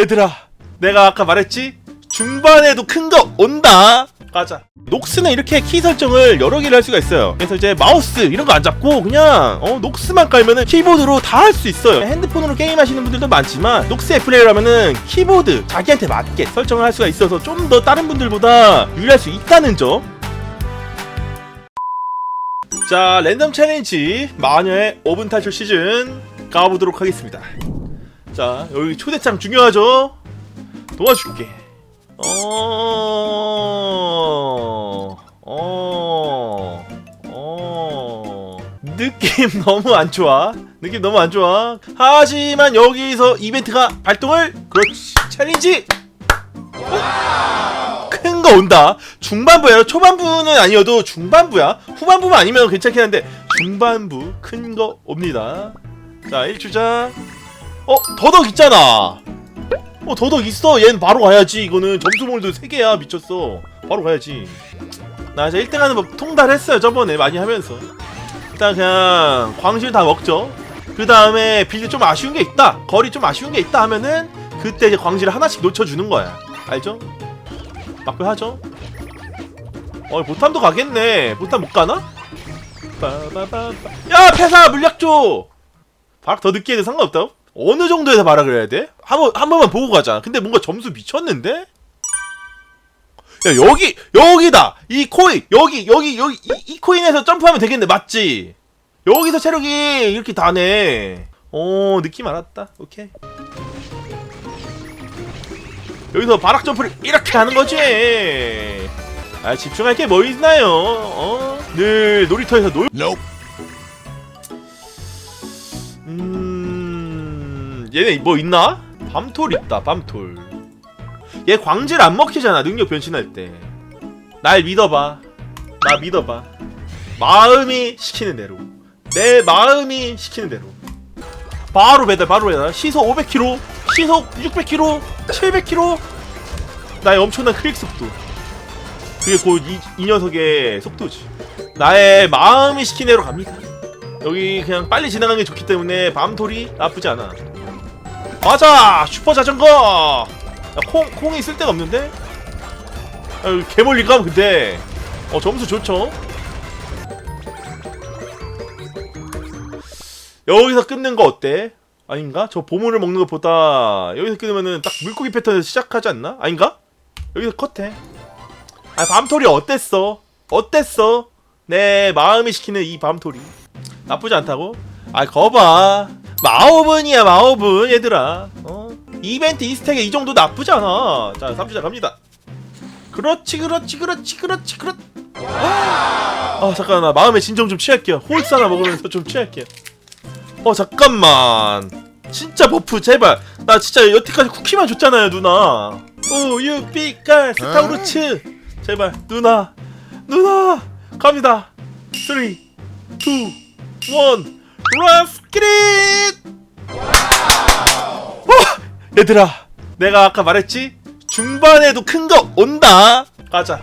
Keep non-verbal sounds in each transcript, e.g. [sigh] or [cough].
얘들아 내가 아까 말했지? 중반에도 큰 거 온다. 가자. 녹스는 이렇게 키 설정을 여러 개를 할 수가 있어요. 그래서 이제 마우스 이런 거 안 잡고 그냥 어, 녹스만 깔면은 키보드로 다 할 수 있어요. 핸드폰으로 게임하시는 분들도 많지만 녹스의 플레이라면은 키보드 자기한테 맞게 설정을 할 수가 있어서 좀 더 다른 분들보다 유리할 수 있다는 점. 자, 랜덤 챌린지 마녀의 5분 탈출 시즌 가보도록 하겠습니다. 자, 여기 초대장 중요하죠? 도와줄게. 어, 어, 어. 느낌 [laughs] 너무 안 좋아. 느낌 너무 안 좋아. 하지만 여기서 이벤트가 발동을, 그렇지, 챌린지! 큰 거 온다. 중반부예요. 초반부는 아니어도 중반부야. 후반부만 아니면 괜찮긴 한데 중반부 큰 거 옵니다. 자, 1주자. 어, 더덕 있잖아. 어, 더덕 있어. 얘는 바로 가야지. 이거는 점수 몰도 3개야. 미쳤어. 바로 가야지. 나 이제 1등 하는 법 통달했어요. 저번에 많이 하면서. 일단 그냥 광실 다 먹죠. 그 다음에 빌드 좀 아쉬운 게 있다. 거리 좀 아쉬운 게 있다 하면은 그때 이제 광실을 하나씩 놓쳐주는 거야. 알죠? 막표 하죠. 어, 보탐도 가겠네. 보탐 못 가나? 빠바바바. 야, 패사 물약 줘. 바락 더 늦게 해도 상관없다. 어느 정도에서 바락을 해야 돼? 한 번, 한 번만 보고 가자. 근데 뭔가 점수 미쳤는데? 야, 여기, 여기다! 이 코인! 여기, 여기, 여기, 이, 이 코인에서 점프하면 되겠네. 맞지? 여기서 체력이 이렇게 다네. 어, 느낌 알았다. 오케이. 여기서 바락 점프를 이렇게 하는 거지. 아 집중할 게 뭐 있나요? 어? 늘 놀이터에서 놀. 음, 얘네 뭐 있나? 밤톨 있다. 밤톨. 얘 광질 안 먹히잖아. 능력 변신할 때. 날 믿어봐. 나 믿어봐. 마음이 시키는 대로. 내 마음이 시키는 대로. 바로 배달, 바로 배달. 시속 500km, 시속 600km, 700km. 나의 엄청난 클릭 속도. 그게 곧 이, 이 녀석의 속도지. 나의 마음이 시킨 대로 갑니다. 여기 그냥 빨리 지나가는 게 좋기 때문에 밤돌이 나쁘지 않아. 맞아! 슈퍼 자전거! 야, 콩, 콩이 쓸 데가 없는데? 아, 개멀리 가면 근데, 어, 점수 좋죠? 여기서 끊는 거 어때? 아닌가? 저 보물을 먹는 것보다 여기서 끊으면은 딱 물고기 패턴에서 시작하지 않나? 아닌가? 여기서 컷해. 아 밤토리 어땠어? 어땠어? 내 마음이 시키는 이 밤토리 나쁘지 않다고? 아 거봐 마오븐이야 마오븐 얘들아. 어? 이벤트 이스택에 이 정도 나쁘지 않아. 자 3주자 갑니다. 그렇지 그렇지 그렇지 그렇지 그렇 아 잠깐 나 마음의 진정 좀 취할게요. 홀스 하나 먹으면서 좀 취할게요. 어 잠깐만. 진짜 버프 제발. 나 진짜 여태까지 쿠키만 줬잖아요 누나. 우유 빛깔 스타우루츠. 제발 누나. 누나. 갑니다. 3 2 1 기릿! 어, 얘들아 내가 아까 말했지? 중반에도 큰 거 온다. 가자.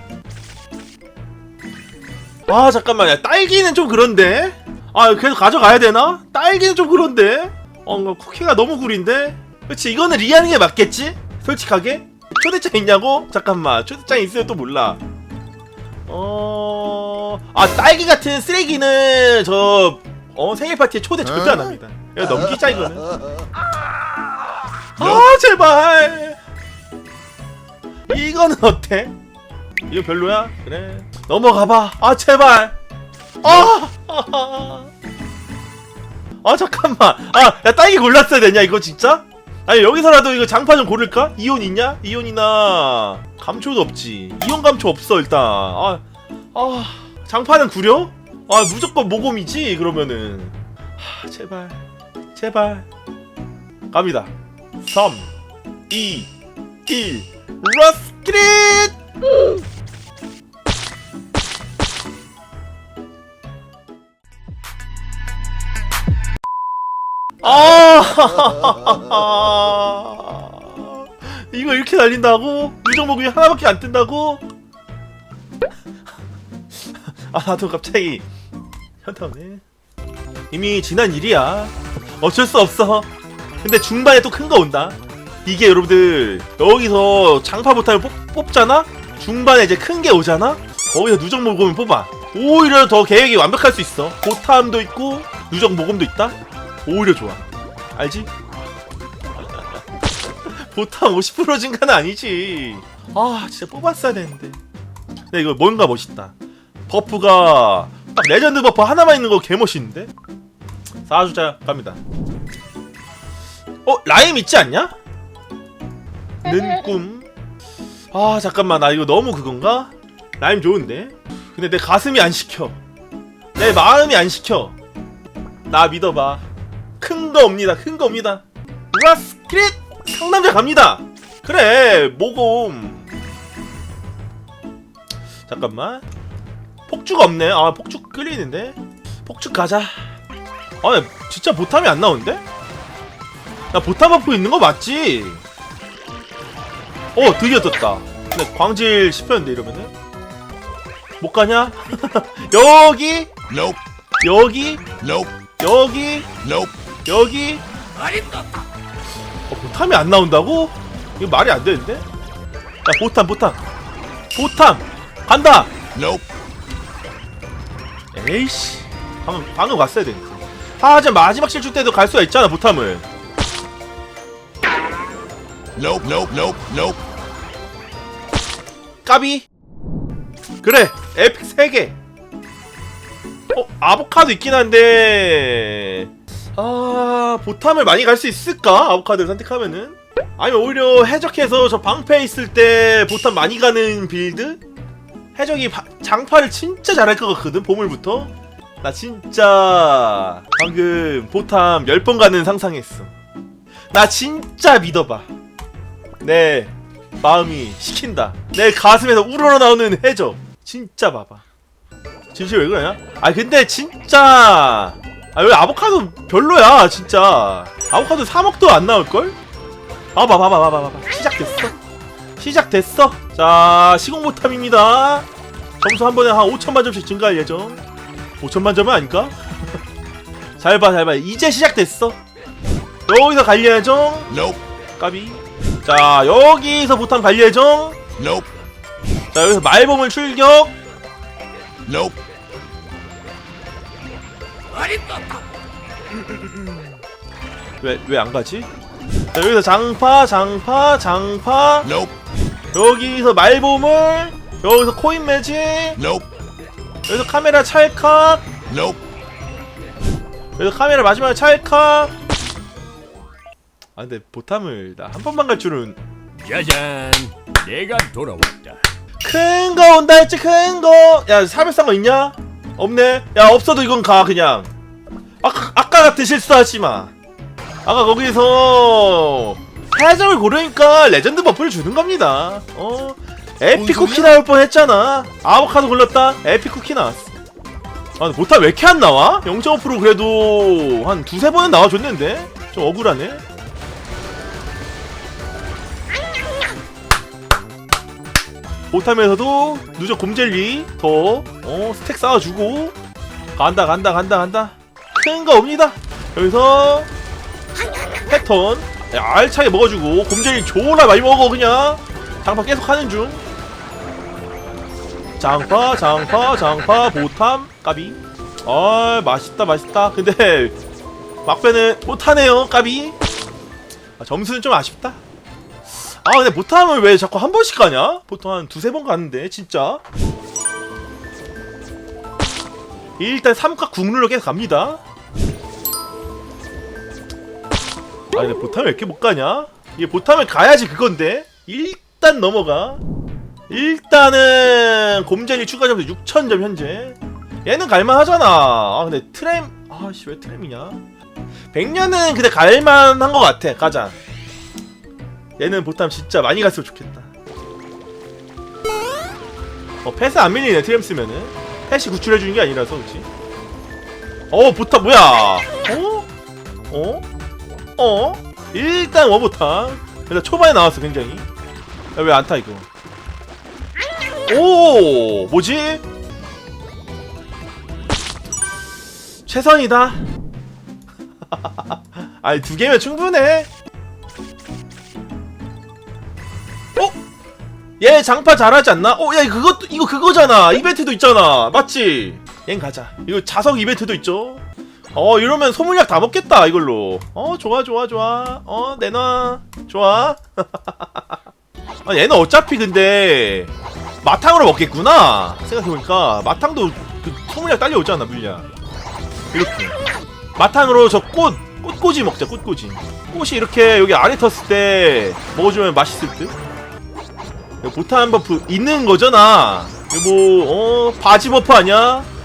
아 잠깐만 야 딸기는 좀 그런데? 아 그래도 가져가야 되나? 딸기는 좀 그런데? 어 쿠키가 너무 구린데? 그치 이거는 리하는 게 맞겠지? 솔직하게? 초대장 있냐고? 잠깐만 초대장 있으면 또 몰라. 어... 아 딸기 같은 쓰레기는 저 어, 생일 파티에 초대 절대 안 합니다. 이거 넘기자 이거는. 아 제발. 이거는 어때? 이거 별로야? 그래. 넘어가봐. 아 제발. 아, 아 잠깐만. 아야 딸기 골랐어야 되냐 이거 진짜? 아니 여기서라도 이거 장판 좀 고를까? 이온 있냐? 이온이나. 감초도 없지. 이온 감초 없어 일단. 아, 아. 장판은 구려? 아 무조건 모곰이지 그러면은. 하, 제발 제발. 갑니다. 3 2 1 러스키릿 아! 이거 이렇게 날린다고? 유정목이 하나밖에 안 뜬다고? 아 나도 갑자기 현타 오네 이미 지난 일이야. 어쩔 수 없어. 근데 중반에 또 큰 거 온다. 이게 여러분들 여기서 장파 보타를 뽑, 뽑잖아? 중반에 이제 큰 게 오잖아? 거기서 누적 모금을 뽑아. 오히려 더 계획이 완벽할 수 있어. 보탐도 있고 누적 모금도 있다? 오히려 좋아. 알지? [laughs] 보탐 50% 증가는 아니지. 아 진짜 뽑았어야 되는데. 근데 이거 뭔가 멋있다. 버프가 딱 레전드 버프 하나만 있는 거 개멋있는데? 사주자 갑니다 어? 라임 있지 않냐? 는 꿈. 아 잠깐만 나 이거 너무 그건가? 라임 좋은데? 근데 내 가슴이 안 시켜. 내 마음이 안 시켜. 나 믿어봐. 큰 거 옵니다. 큰 거 옵니다. 라스크릿 상남자 갑니다. 그래 모곰. 잠깐만. 폭죽 없네. 아 폭죽 끌리는데. 폭죽 가자. 아나 진짜 보탐이 안 나오는데? 나 보탐 버프 있는 거 맞지? 어 드디어 떴다 근데 광질 씹혔는데 이러면은 못 가냐? [laughs] 여기 Nope. 여기 Nope. 여기 Nope. 여기 어, 보탐이 안 나온다고? 이거 말이 안 되는데? 야 보탐 보탐 보탐 간다 Nope. 에이씨 방금 방금 갔어야 되는데 아 이제 마지막 실축 때도 갈 수가 있잖아 보탐을 Nope. Nope. Nope. Nope. 까비 그래 에픽 3개 어 아보카도 있긴 한데 아 보탐을 많이 갈 수 있을까 아보카도를 선택하면은 아니면 오히려 해적해서 저 방패 있을 때 보탐 많이 가는 빌드 해적이 바- 장파를 진짜 잘할 것 같거든 보물부터 나 진짜 방금 보탐 10번 가는 상상했어 나 진짜 믿어봐 네 마음이 시킨다. 내 가슴에서 우러러 나오는 해적. 진짜 봐봐. 진실 왜 그러냐? 아 근데 진짜 아 왜 아보카도 별로야 진짜. 아보카도 3억도 안 나올걸? 봐봐 봐봐 봐봐 봐봐 시작됐어. 시작됐어. 자 시공모탐입니다. 점수 한 번에 한 5천만 점씩 증가할 예정. 5천만 점은 아닐까? [laughs] 잘 봐, 잘 봐. 이제 시작됐어. 여기서 갈 예정. Nope. 까비. 자, 여기서 보탐 갈 예정. Nope. 자, 여기서 말봄을 출격. Nope. 왜, 왜 안 가지? 자, 여기서 장파, 장파, 장파. Nope. 여기서 말봄을. 여기서 코인 매직. Nope. 여기서 카메라 찰칵. Nope. 여기서 카메라 마지막에 찰칵. 아, 근데 보탐을 나 한 번만 갈 줄은. 짜잔 내가 돌아왔다 큰 거 온다 했지, 큰 거. 야, 사별상 거 있냐? 없네. 야, 없어도 이건 가, 그냥. 아까, 아까 같은 실수하지 마. 아까 거기서 해적을 고르니까 레전드 버프를 주는 겁니다. 어? 에픽 뭔 쿠키 소리야? 나올 뻔 했잖아. 아보카도 골랐다. 에픽 쿠키 나왔어. 아, 보타 왜 이렇게 안 나와? 0.5% 그래도 한 두세 번은 나와줬는데? 좀 억울하네. 보탐에서도 누적 곰젤리 더 어, 스택 쌓아주고 간다 간다 간다 간다 큰 거 옵니다 여기서 패턴 야, 알차게 먹어주고 곰젤리 졸라 많이 먹어 그냥. 장파 계속 하는 중. 장파 장파 장파 보탐 까비. 아 맛있다 맛있다. 근데 막배는 못하네요 까비. 아, 점수는 좀 아쉽다. 아 근데 보탐을 왜 자꾸 한 번씩 가냐? 보통 한 두세 번 가는데 진짜. 일단 삼각 국룰로 계속 갑니다 아 근데 보탐을 왜 이렇게 못 가냐? 이게 보탐을 가야지 그건데 일단 넘어가 일단은 곰젤리 추가 점수 6천점 현재 얘는 갈만하잖아 아 근데 트램 아씨 왜 트램이냐 100년은 근데 갈만한 것 같아 가자 얘는 보탐 진짜 많이 갔으면 좋겠다. 어 패스 안 밀리네 트램 쓰면은 패시 구출해주는 게 아니라서 그렇지. 어 보탐 뭐야? 어? 어? 어? 일단 워보탐. 일단 초반에 나왔어 굉장히. 왜안타 이거? 오 뭐지? 최선이다. [laughs] 아니 두 개면 충분해. 얘 장파 잘하지 않나? 어, 야, 그것도, 이거 그거잖아. 이벤트도 있잖아. 맞지? 얜 가자. 이거 자석 이벤트도 있죠? 어, 이러면 소물약 다 먹겠다, 이걸로. 어, 좋아, 좋아, 좋아. 어, 내놔. 좋아. [laughs] 아, 얘는 어차피 근데, 마탕으로 먹겠구나. 생각해보니까, 마탕도 그 소물약 딸려오잖아, 물약. 이렇게. 마탕으로 저 꽃, 꽃꽂이 먹자, 꽃꽂이. 꽃이 이렇게 여기 아래 텄을 때 먹어주면 맛있을 듯? 보탄 버프 있는 거잖아. 이거 뭐, 어, 바지 버프 아니야?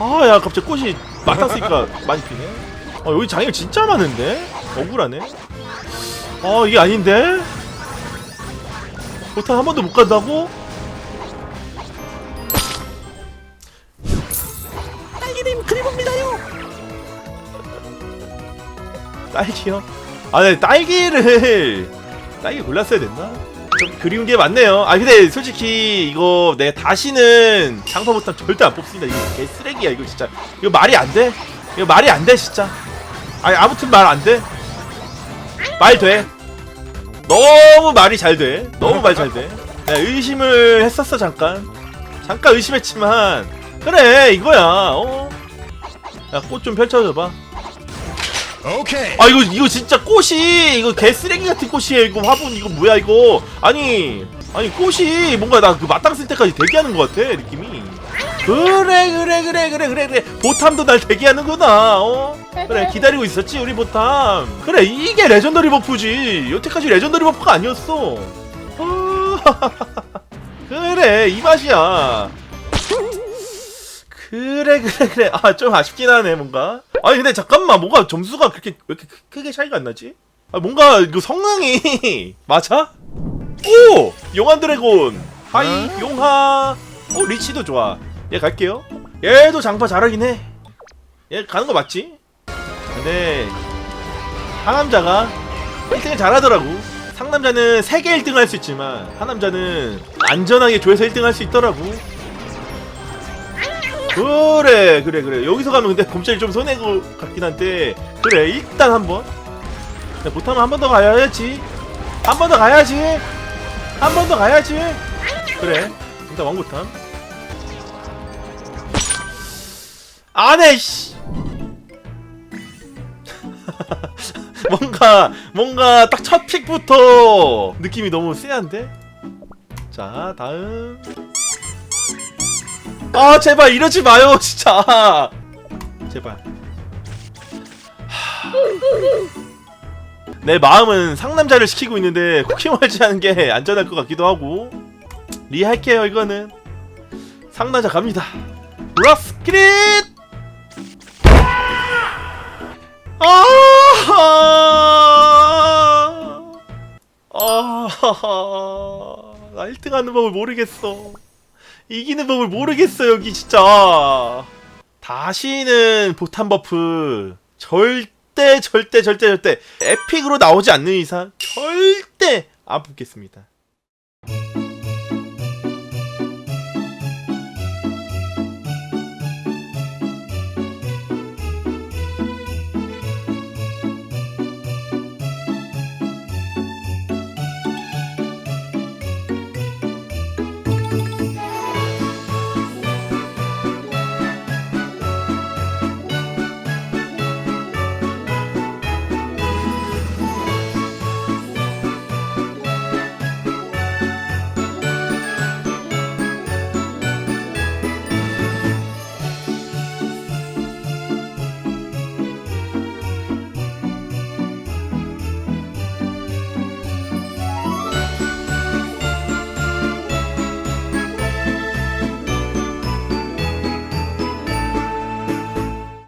아, 야, 갑자기 꽃이 마땅 쓰니까 많이 피네. 어, 여기 장애가 진짜 많은데? 억울하네. 어, 이게 아닌데? 보탄 한 번도 못 간다고? 딸기님 그리봅니다요. 딸기요? 아, 네, 딸기를 딸기 골랐어야 됐나? 좀 그리운 게 많네요. 아, 근데 솔직히 이거 내가 다시는 보탄 절대 안 뽑습니다. 이거 개 쓰레기야, 이거 진짜. 이거 말이 안 돼. 이거 말이 안 돼, 진짜. 아니, 아무튼 말 안 돼. 말 돼. 너무 말이 잘 돼. 너무 말 잘 돼. 내가 의심을 했었어, 잠깐. 잠깐 의심했지만. 그래, 이거야, 어. 야, 꽃 좀 펼쳐줘봐. Okay. 아 이거 이거 진짜 꽃이 이거 개 쓰레기 같은 꽃이에요. 이거 화분 이거 뭐야 이거? 아니 아니 꽃이 뭔가 나 그 마땅 쓸 때까지 대기하는 것 같아 느낌이. 그래 그래 그래 그래 그래 그래. 보탐도 날 대기하는구나 어? 그래 기다리고 있었지 우리 보탐. 그래 이게 레전더리 버프지. 여태까지 레전더리 버프가 아니었어. 아, [laughs] 그래 이 맛이야. 그래 그래 그래. 아 좀 아쉽긴 하네 뭔가 아니 근데 잠깐만 뭔가 점수가 그렇게 왜 이렇게 크- 크게 차이가 안 나지? 아 뭔가 이거 성능이 [laughs] 맞아? 오! 용한 드래곤. 하이 용하. 어 리치도 좋아. 얘 갈게요. 얘도 장파 잘하긴 해얘 가는 거 맞지? 근데 하남자가 1등을 잘하더라고. 상남자는 3개 1등 할 수 있지만 하남자는 안전하게 조에서 1등 할 수 있더라고 그래 그래 그래. 여기서 가면 근데 검찰이 좀 손해고 같긴 한데 그래 일단 한번. 못하면 한 번 더 가야지. 한 번 더 가야지. 한 번 더 가야지. 그래. 일단 왕보탐 안해 씨. [laughs] 뭔가 뭔가 딱 첫 픽부터 느낌이 너무 쎄한데? 자 다음 아 제발 이러지 마요 [laughs] 진짜. 제발. 하... 내 마음은 상남자를 시키고 있는데 쿠키멀지 하는 게 안전할 것 같기도 하고. 리 할게요 이거는. 상남자 갑니다. 브라스크릿 아하! 아하 나 1등 하는 법을 모르겠어 이기는 법을 모르겠어 여기 진짜. 다시는 보탄 버프 절대 절대 절대 절대 에픽으로 나오지 않는 이상 절대 안 뽑겠습니다